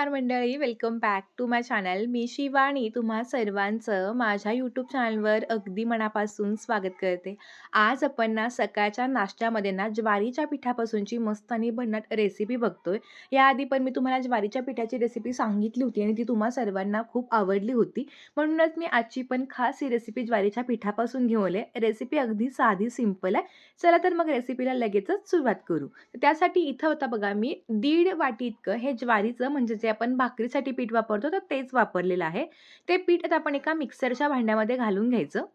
नमस्कार मंडळी, welcome back to my channel. मी शिवानी तुम्हा सर्वांचं माझ्या यूट्यूब चॅनलवर अगदी मनापासून स्वागत करते. आज आपण ना सकाळच्या नाश्त्यामध्ये ना ज्वारीच्या पिठापासूनची मस्त आणि भन्नाट रेसिपी बघतोय. याआधी पण मी तुम्हाला ज्वारीच्या पिठाची रेसिपी सांगितली होती आणि ती तुम्हा सर्वांना खूप आवडली होती. म्हणूनच मी आजची पण खास ही रेसिपी ज्वारीच्या पिठापासून घेऊन रेसिपी अगदी साधी, सिंपल आहे. चला तर मग रेसिपीला लगेचच सुरुवात करू. त्यासाठी इथं होता बघा मी दीड वाटी इतकं हे ज्वारीचं म्हणजे जे आपण भाकरीसाठी पीठ वापरतो तर तेच वापरलेलं आहे. ते पीठ आता आपण एका मिक्सरच्या भांड्यामध्ये घालून घ्यायचं.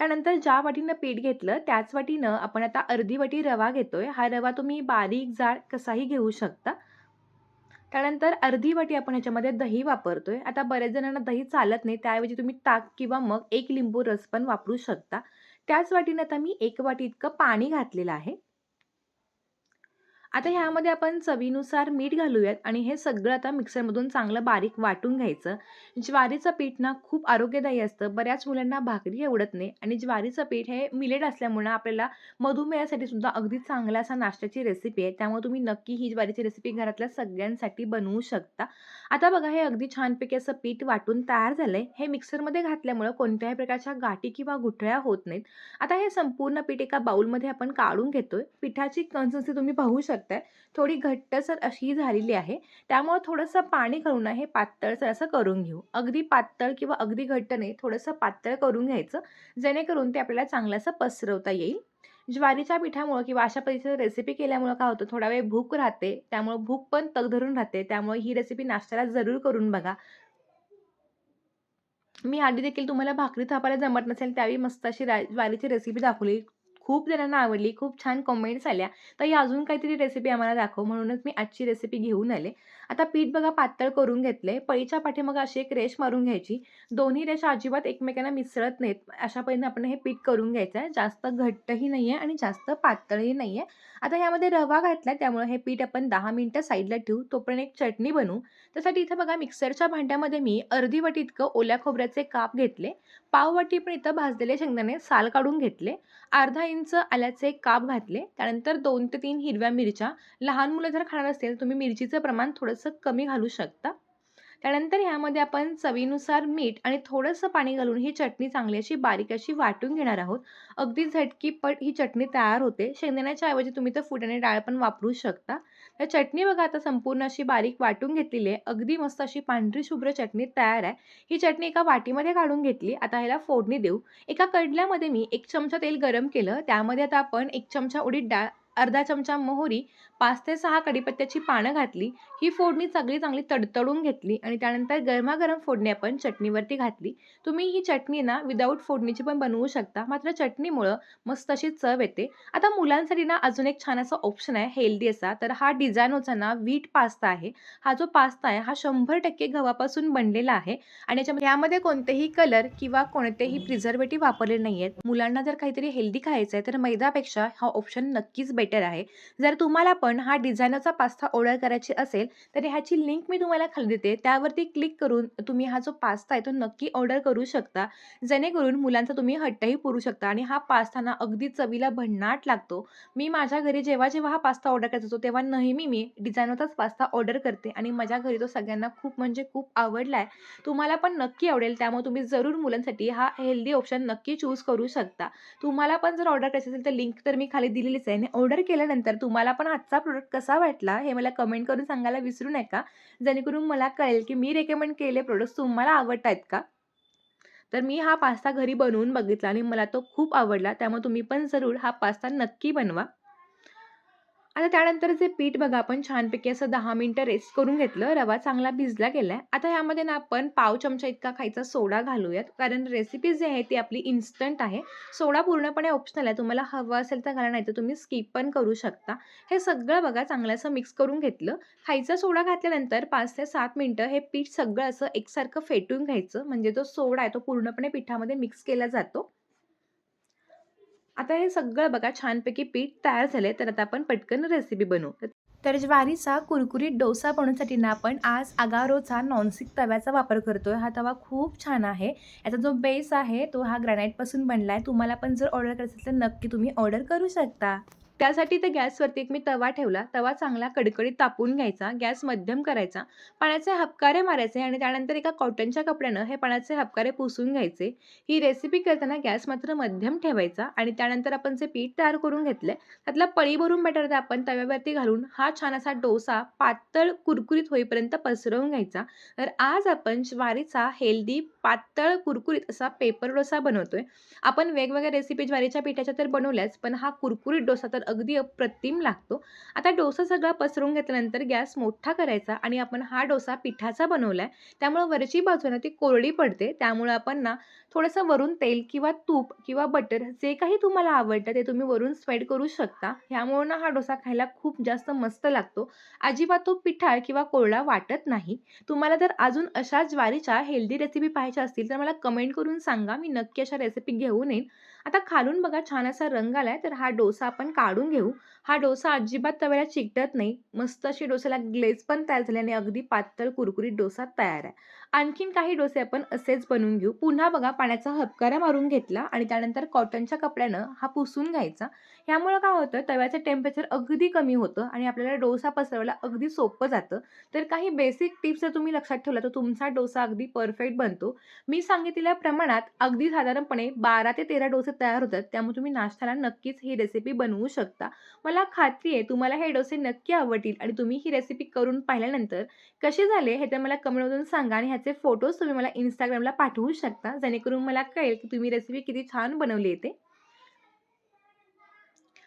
त्यानंतर ज्या वाटीनं पीठ घेतलं त्याच वाटीनं आपण आता अर्धी वाटी रवा घेतोय. हा रवा तुम्ही बारीक, जाड कसाही घेऊ शकता. त्यानंतर अर्धी वाटी आपण ह्याच्यामध्ये दही वापरतोय. आता बऱ्याच जणांना दही चालत नाही त्याऐवजी तुम्ही ताक किंवा मग एक लिंबू रस पण वापरू शकता. त्याच वाटीनं आता मी एक वाटी इतकं पाणी घातलेलं आहे. आता ह्यामध्ये आपण चवीनुसार मीठ घालूयात आणि हे सगळं आता मिक्सरमधून चांगलं बारीक वाटून घ्यायचं. ज्वारीचं पीठ ना खूप आरोग्यदायी असतं. बऱ्याच मुलांना भाकरी आवडत नाही आणि ज्वारीचं पीठ हे मिलेट असल्यामुळं आपल्याला मधुमेहासाठी सुद्धा अगदी चांगला असा नाश्त्याची रेसिपी आहे. त्यामुळे तुम्ही नक्की ही ज्वारीची रेसिपी घरातल्या सगळ्यांसाठी बनवू शकता. आता बघा हे अगदी छानपैकी असं पीठ वाटून तयार झालंय. हे मिक्सरमध्ये घातल्यामुळं कोणत्याही प्रकारच्या गाठी किंवा गुठळ्या होत नाहीत. आता हे संपूर्ण पीठ एका बाऊलमध्ये आपण काढून घेतोय. पिठाची कन्सिस्टन्सी तुम्ही पाहू शकता शकताय. थोडी घट्टसर अशी झालेली आहे. त्यामुळे थोडंसं पाणी घालून हे पातळसर असं करून घेऊ. अगदी पातळ किंवा अगदी घट्ट नाही, थोडंसं पातळ करून घ्यायचं. जेणेकरून ते आपल्याला चांगलं असं पसरवता येईल. ज्वारीच्या पिठामुळं किंवा अशा पद्धतीचं रेसिपी केल्यामुळं काय होतं थोडा वेळ भूक राहते. त्यामुळे भूक पण तग धरून राहते. त्यामुळे ही रेसिपी नाश्त्याला जरूर करून बघा. मी आधी देखील तुम्हाला भाकरी थापायला जमत नसेल त्यावेळी मस्त अशी रा ज्वारीची रेसिपी दाखवली. खूप जणांना आवडली. खूप छान कमेंट्स आल्या. ताई अजून काहीतरी रेसिपी आम्हाला दाखव. म्हणूनच मी आजची रेसिपी घेऊन आले. आता पीठ बघा पातळ करून घेतले पळीच्या पाठीमागं अशी एक रेष मारून घ्यायची. दोन्ही रेषा अजिबात एकमेकांना मिसळत नाहीत. अशा पद्धतीने आपण हे पीठ करून घ्यायचं आहे. जास्त घट्टही नाही आहे आणि जास्त पातळही नाही आहे आता ह्यामध्ये रवा घातला त्यामुळे हे पीठ आपण दहा मिनटं साईडला ठेवू. तोपर्यंत एक चटणी बनवू. त्यासाठी इथं बघा मिक्सरच्या भांड्यामध्ये मी अर्धी वाटी इतकं ओल्या खोबऱ्याचे काप घेतले. पाव वाटी पण इथं भाजलेले शेंगदाणे साल काढून घेतले. अर्धा इंच आल्याचे काप घातले. त्यानंतर दोन ते तीन हिरव्या मिरच्या. लहान मुलं जर खाणार असतील तुम्ही मिरचीचं प्रमाण थोडं थोडंसं कमी घालू शकता. त्यानंतर ह्यामध्ये आपण चवीनुसार मीठ आणि थोडंसं पाणी घालून ही चटणी चांगली अशी बारीक अशी वाटून घेणार आहोत. अगदी झटकीपट ही चटणी तयार होते. शेंगदाण्याच्या ऐवजी तुम्ही तर फुटाणे डाळ पण वापरू शकता. तर चटणी बघा आता संपूर्ण अशी बारीक वाटून घेतलेली आहे. अगदी मस्त अशी पांढरी शुभ्र चटणी तयार आहे. ही चटणी एका वाटीमध्ये काढून घेतली. आता ह्याला फोडणी देऊ. एका कडल्यामध्ये मी एक चमचा तेल गरम केलं. त्यामध्ये आता आपण एक चमचा उडीद डाळ, अर्धा चमचा मोहरी, पाच ते सहा कडीपत्त्याची पानं घातली. ही फोडणी सगळी चांगली तडतडून घेतली आणि त्यानंतर गरमागरम फोडणी आपण चटणीवरती घातली. तुम्ही ही चटणी ना विदाऊट फोडणीची पण बनवू शकता. मात्र चटणीमुळं मस्त अशी चव येते. आता मुलांसाठी ना अजून एक छान असा ऑप्शन आहे हेल्दी असा. तर हा डिझायनोचा ना व्हीट पास्ता आहे. हा जो पास्ता आहे हा 100% गव्हापासून बनलेला आहे आणि याच्यामध्ये यामध्ये कोणतेही कलर किंवा कोणतेही प्रिझर्वेटिव्ह वापरले नाहीयेत. मुलांना जर काहीतरी हेल्दी खायचं आहे तर मैदापेक्षा हा ऑप्शन नक्कीच बेटर आहे. जर तुम्हाला पण हा डिझायनरचा पास्ता ऑर्डर करायची असेल तर ह्याची लिंक मी तुम्हाला खाली देते. त्यावरती क्लिक करून तुम्ही हा जो पास्ता आहे तो नक्की ऑर्डर करू शकता. जेणेकरून मुलांचा तुम्ही हट्टही पुरू शकता आणि हा पास्ता ना अगदी चवीला भन्नाट लागतो. मी माझ्या घरी जेव्हा, जेव्हा हा पास्ता ऑर्डर करायचा असतो तेव्हा नेहमी मी डिझायनरचाच पास्ता ऑर्डर करते आणि माझ्या घरी तो सगळ्यांना खूप म्हणजे खूप आवडला आहे. तुम्हाला पण नक्की आवडेल. त्यामुळे तुम्ही जरूर मुलांसाठी हा हेल्दी ऑप्शन नक्की चूज करू शकता. तुम्हाला पण जर ऑर्डर करायचं असेल तर लिंक तर मी खाली दिलेलीच आहे आणि ऑर्डर केल्यानंतर तुम्हाला पण आजचा प्रोडक्ट कसा वाटला हे मला कमेंट करून सांगायला विसरू नका. जेणेकरून मला कळेल की मी रेकमेंड केले प्रोडक्ट्स तुम्हाला आवडतायत का? तर मी हा पास्ता घरी बनवून बघितला आणि मला तो खूप आवडला. त्यामुळे तुम्ही पण जरूर हा पास्ता नक्की बनवा. आता त्यानंतर जे पीठ बघा आपण छानपैकी असं दहा मिनटं रेस्ट करून घेतलं. रवा चांगला भिजला गेलाय. आता यामध्ये ना आपण पाव चमचा इतका खायचा सोडा घालूयात. कारण रेसिपी जी आहे ती आपली इन्स्टंट आहे. सोडा पूर्णपणे ऑप्शनल आहे. तुम्हाला हवं असेल तर घाला नाहीतर तुम्ही स्किप पण करू शकता. हे सगळं बघा चांगलं असं मिक्स करून घेतलं. खायचा सोडा घातल्यानंतर पाच ते सात मिनटं हे पीठ सगळं असं एकसारखं फेटून घ्यायचं. म्हणजे जो सोडा आहे तो पूर्णपणे पिठामध्ये मिक्स केला जातो. आता हे सगळं बघा छानपैकी पीठ तयार झाले तर आता आपण पटकन रेसिपी बनवू. तर ज्वारीचा कुरकुरीत डोसा बनवण्यासाठी ना आपण आज अगारोचा नॉनस्टिक तव्याचा वापर करतोय. हा तवा खूप छान आहे. याचा जो बेस आहे तो हा ग्रॅनाईटपासून बनला आहे तुम्हाला पण जर ऑर्डर करायचं असेल तर नक्की तुम्ही ऑर्डर करू शकता. त्यासाठी त्या गॅसवरती एक मी तवा ठेवला. तवा चांगला कडकडीत तापून घ्यायचा. गॅस मध्यम करायचा. पाण्याचे हपकारे मारायचे आणि त्यानंतर एका कॉटनच्या कपड्यानं हे पाण्याचे हपकारे पुसून घ्यायचे. ही रेसिपी करताना गॅस मात्र मध्यम ठेवायचा आणि त्यानंतर आपण जे पीठ तयार करून घेतलंय, त्यातला पळी भरून बटाटा आपण तव्यावरती घालून हा छान असा डोसा पातळ कुरकुरीत होईपर्यंत पसरवून घ्यायचा. तर आज आपण ज्वारीचा हेल्दी, पातळ, कुरकुरीत असा पेपर डोसा बनवतोय. आपण वेगवेगळ्या रेसिपी ज्वारीच्या पिठाच्या तर बनवल्याच, पण हा कुरकुरीत डोसा तर अगदी अप्रतिम लागतो. आता डोसा सगळा पसरून घेतल्यानंतर गॅस मोठा करायचा आणि आपण हा डोसा पिठाचा बनवला आहे त्यामुळं वरची बाजू ना ती कोरडी पडते. त्यामुळं आपण ना थोडंसं वरून तेल किंवा तूप किंवा बटर जे काही तुम्हाला आवडतं ते तुम्ही वरून स्प्रेड करू शकता. ह्यामुळं ना हा डोसा खायला खूप जास्त मस्त लागतो. अजिबात तो पिठाळ किंवा कोरडा वाटत नाही. तुम्हाला जर अजून अशा ज्वारीच्या हेल्दी रेसिपी पाहायच्या असतील, तर मला कमेंट करून सांगा. मी नक्की अशा रेसिपी घेऊन येईन. आता खालून बघा छान असा रंग आलाय, तर हा डोसा आपण काढून घेऊ. हा डोसा अजिबात तव्याला चिकटत नाही. मस्त अशी डोस्याला ग्लेज पण तयार झाल्याने अगदी पातळ कुरकुरीत डोसा तयार आहे. आणखीन काही डोसे आपण असेच बनवून घेऊ. पुन्हा बघा पाण्याचा हपकारा मारून घेतला आणि त्यानंतर कॉटनच्या कपड्यानं हा पुसून घ्यायचा. ह्यामुळं काय होतं तव्याचं टेम्परेचर अगदी कमी होतं आणि आपल्याला डोसा पसरवायला अगदी सोपं जातं. तर काही बेसिक टिप्स जर तुम्ही लक्षात ठेवला तर तुमचा डोसा अगदी परफेक्ट बनतो. मी सांगितलेल्या प्रमाणात अगदी साधारणपणे 12 ते 13 डोसे तयार होतात. त्यामुळे तुम्ही नाश्त्याला नक्कीच ही रेसिपी बनवू शकता. मला मला खात्री आहे तुम्हाला हे डोसे नक्की आवडतील आणि तुम्ही ही रेसिपी करून पाहिल्यानंतर कसे झाले हे तर मला कमेंटमधून सांगा आणि ह्याचे फोटोज तुम्ही मला इंस्टाग्रामला पाठवू शकता. जेणेकरून मला कळेल की तुम्ही रेसिपी किती छान बनवली आहे ते.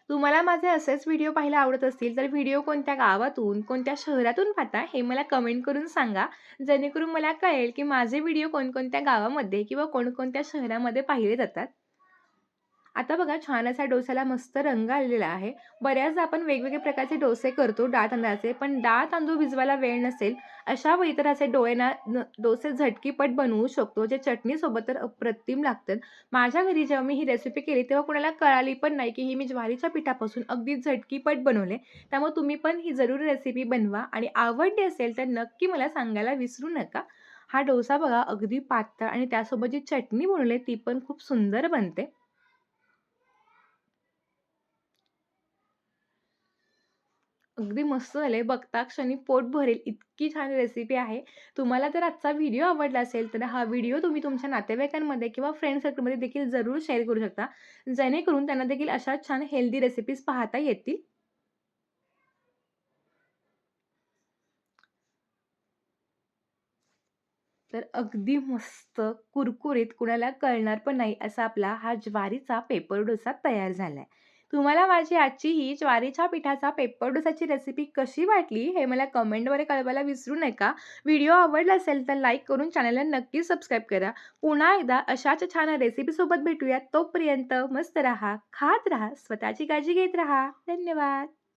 तुम्हाला माझे असेच व्हिडिओ पाहायला आवडत असतील, तर व्हिडिओ कोणत्या गावातून, कोणत्या शहरातून पाहता हे मला कमेंट करून सांगा. जेणेकरून मला कळेल की माझे व्हिडिओ कोणकोणत्या गावामध्ये किंवा कोणकोणत्या शहरामध्ये पाहिले जातात. आता बघा छान असा डोस्याला मस्त रंग आलेला आहे. बऱ्याचदा आपण वेगवेगळे प्रकारचे डोसे करतो डाळ तांदळाचे, पण डाळ तांदूळ भिजवायला वेळ नसेल, अशा वेळी तर असे डोळ्यांना न डोसे झटकीपट बनवू शकतो, जे चटणीसोबत तर अप्रतिम लागतात. माझ्या घरी जेव्हा मी ही रेसिपी केली, तेव्हा कुणाला कळाली पण नाही की ही मी ज्वारीच्या पिठापासून अगदी झटकीपट बनवले. त्यामुळे तुम्ही पण ही जरूर रेसिपी बनवा आणि आवडली असेल तर नक्की मला सांगायला विसरू नका. हा डोसा बघा अगदी पातळ आणि त्यासोबत जी चटणी बनवली ती पण खूप सुंदर बनते. अगदी मस्त झाले बघता क्षणी पोट भरेल इतकी छान रेसिपी आहे. तुम्हाला जर आजचा व्हिडिओ आवडला असेल, तर हा व्हिडिओ तुम्ही तुमच्या नातेवाईकांमध्ये किंवा फ्रेंड सर्कलमध्ये देखील जरूर शेअर करू शकता. जेणेकरून त्यांना देखील अशा छान हेल्दी रेसिपीज पाहता येतील. तर अगदी मस्त कुरकुरीत कुणाला कळणार पण नाही असा आपला हा ज्वारीचा पेपर डोसा तयार झालाय. तुम्हाला माझी आजची ही ज्वारीच्या पिठाचा पेपर डोसाची रेसिपी कशी वाटली हे मला कमेंटद्वारे कळवायला विसरू नका. व्हिडिओ आवडला असेल तर लाईक करून चॅनलला नक्की सबस्क्राईब करा. पुन्हा एकदा अशाच छान रेसिपीसोबत भेटूयात. तोपर्यंत मस्त राहा, खात राहा, स्वतःची काळजी घेत राहा. धन्यवाद.